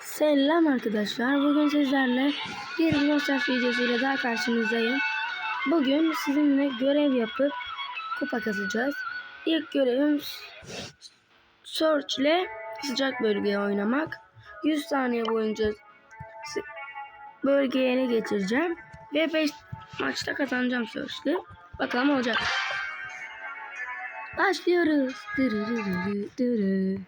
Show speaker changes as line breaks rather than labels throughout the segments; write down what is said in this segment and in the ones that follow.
Selam arkadaşlar. Bugün sizlerle bir Glossash videosuyla daha karşınızdayım. Bugün sizinle görev yapıp kupa kasacağız. İlk görevim Search ile sıcak bölgeye oynamak. 100 saniye boyunca bölgeyi ele geçireceğim. Ve 5 maçta kazanacağım Search'le. Bakalım olacak. Başlıyoruz. Dırırırırı.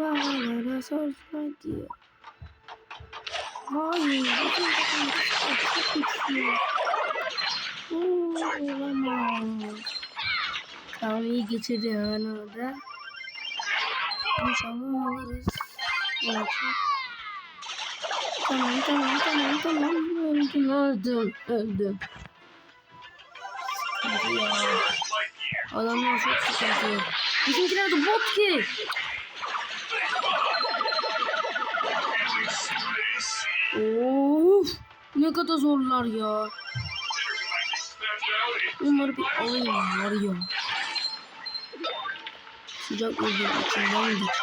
Bağlara sorma diyor. Hayır. çok. Oo, Olamaz. İyi geçirdi yani orada. İnşallah alırız. Evet. Tamam tamam tamam tamam. Öldüm öldüm öldüm. Adamlar çok sıkıntı. Bizimkiler de bot ki. Ne kadar zorlar ya. Onları bir alayım var ya. Sıcak olduğu içinden
hear.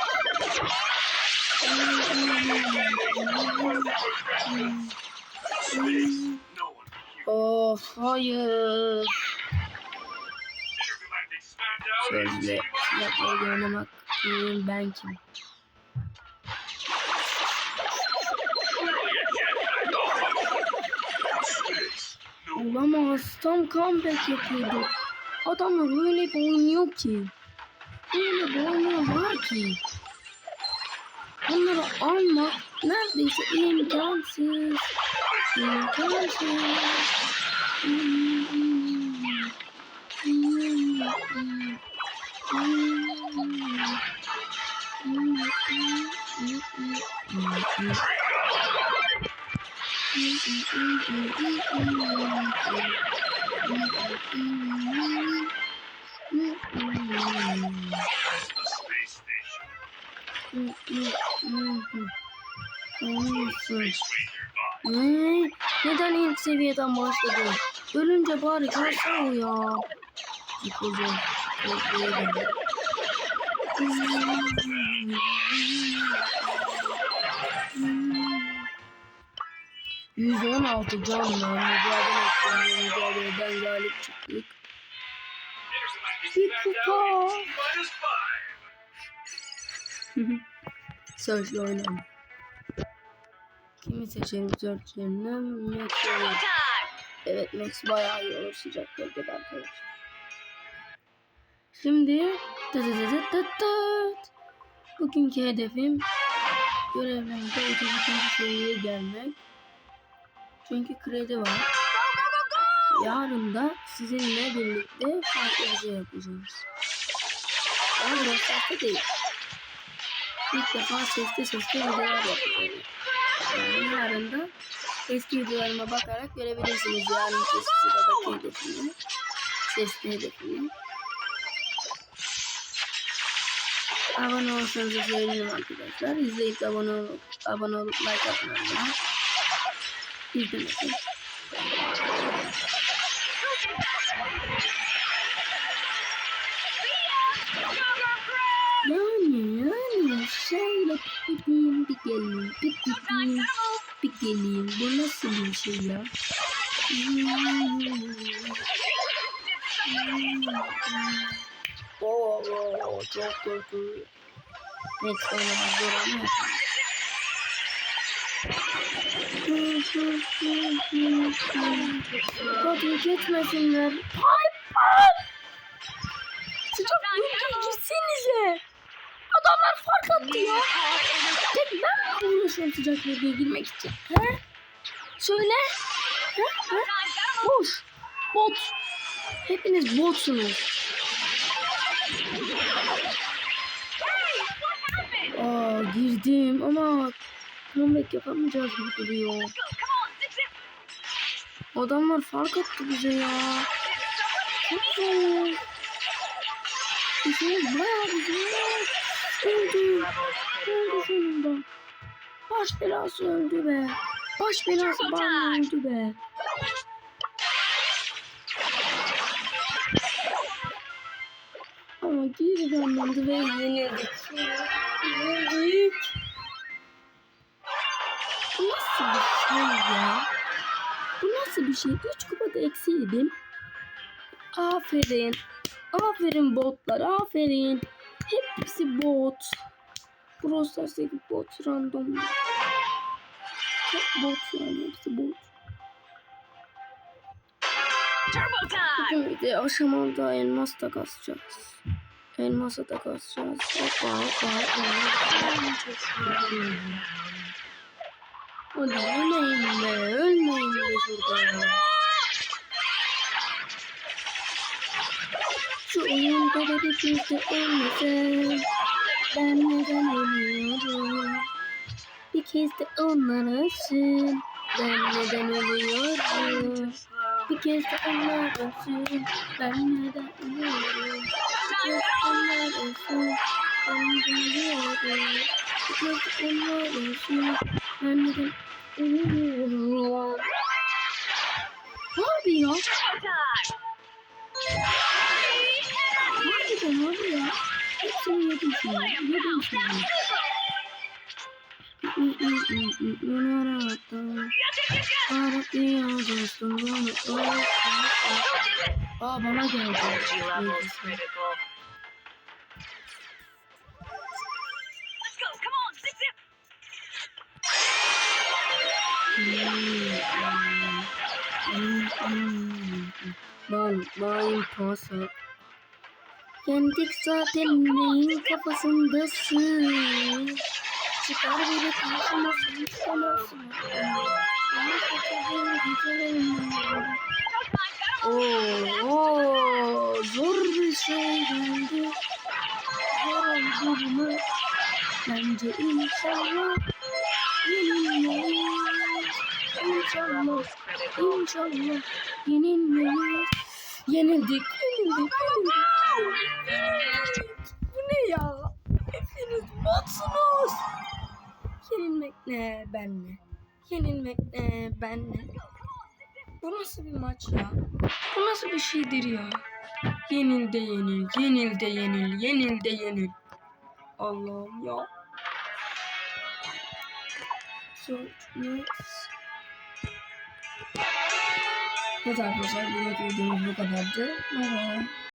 Of hayır. Sözle oynamak kim ben kim? Tam comeback yapıyordu. Adamlar öyle bir oynuyor ki. Öyle bir oynuyor var ki. Onları almak neredeyse imkansız. İmkansız.
space station.
Ne? Neden ilk seviyeden başladı? Ölünce bari kalsana ya. Yıkılacağım. Yıkılacağım. 116 canla mücadele ettiğimiz mücadeleden galip çıktık. Bir kupa. Sözlü oynayalım. Kimi seçelim Zört yerine? Evet Max bayağı iyi olur sıcak bölgede arkadaşlar. Şimdi tıt tıt tıt tıt tıt. Bugünkü hedefim görevlerinde 32. seviyeye gelmek. Çünkü kredi var. Yarın da sizinle birlikte farklı bir şey yapacağız. Ama burası farklı değil. İlk defa sesli sesli videolar yapacağım. Yani yarın da eski videolarıma bakarak görebilirsiniz yarınki sıradaki hedefimi. Sesli hedefimi. Abone olursanız da sevinirim arkadaşlar. İzleyip abone olup, abone olup like atmayı İzlemesin. Yani yani şöyle bir gideyim bir geleyim bir gideyim bir geleyim. Bu nasıl bir şey ya? Oo, çok korkuyorum. Neyse oynamak zor ama Hadi geçmesinler. Piper! Sıcak bölgeye girsenize. Adamlar fark attı ya. Tek ben mi uğraşıyorum sıcak bölgeye girmek için? He? Söyle. He? He? Boş. Bot. Hepiniz botsunuz. Aa girdim ama comeback yapamayacağız gibi duruyor. Adamlar fark attı bize ya. Çok zor. İşimiz bayağı zor. Öldü. Öldü sonunda. Baş belası öldü be. Baş belası bana öldü be. Ama geri döndü ve yenildik. Nasıl bir şey? Üç kupada eksiydim. Aferin. Aferin botlar. Aferin. Hepsi bot. Brawl Stars'taki bot random. Hep bot yani. Hepsi bot. De aşamada elmas da kasacağız. Elmasa da kasacağız. Hoppa hoppa hoppa. Hadi ölmeyin be. Ölmeyin be şurada. Şu oyunda da bir kimse ölmese. Ben neden ölüyorum? Bir kez de onlar ölsün. Ben neden ölüyorum? Bir kez de onlar ölsün. Ben neden ölüyorum? Bir kez de onlar ölsün. Ben neden ölüyorum? Bir kez de onlar ölsün. Ben neden
time!
Ne yapıyor? Ne yapıyor? Hepsini yedim şimdi. Yedim şimdi. Aa bana geldi.
Energy levels
Bilgisayar.
critical. Let's
Ben, ben pasa. Yendik zaten neyin kafasındasın? Çıkar biri karşıma sen çıkamazsın. Ama kaçırdığın gecelerim Oo, oo, zor bir şey geldi. Zor oldu mu? Bence inşallah yenilmeyiz. İnşallah, inşallah yenilmeyiz. Yenildik, yenildik, yenildik. Bu ne ya? Hepiniz botsunuz. Yenilmek ne ben ne? Yenilmek ne ben ne? Bu nasıl bir maç ya? Bu nasıl bir şeydir ya? Yenil de yenil, yenil de yenil, yenil de yenil. Allah'ım ya. Search next. तो चार पैसा दिया कि दिन हम लोग का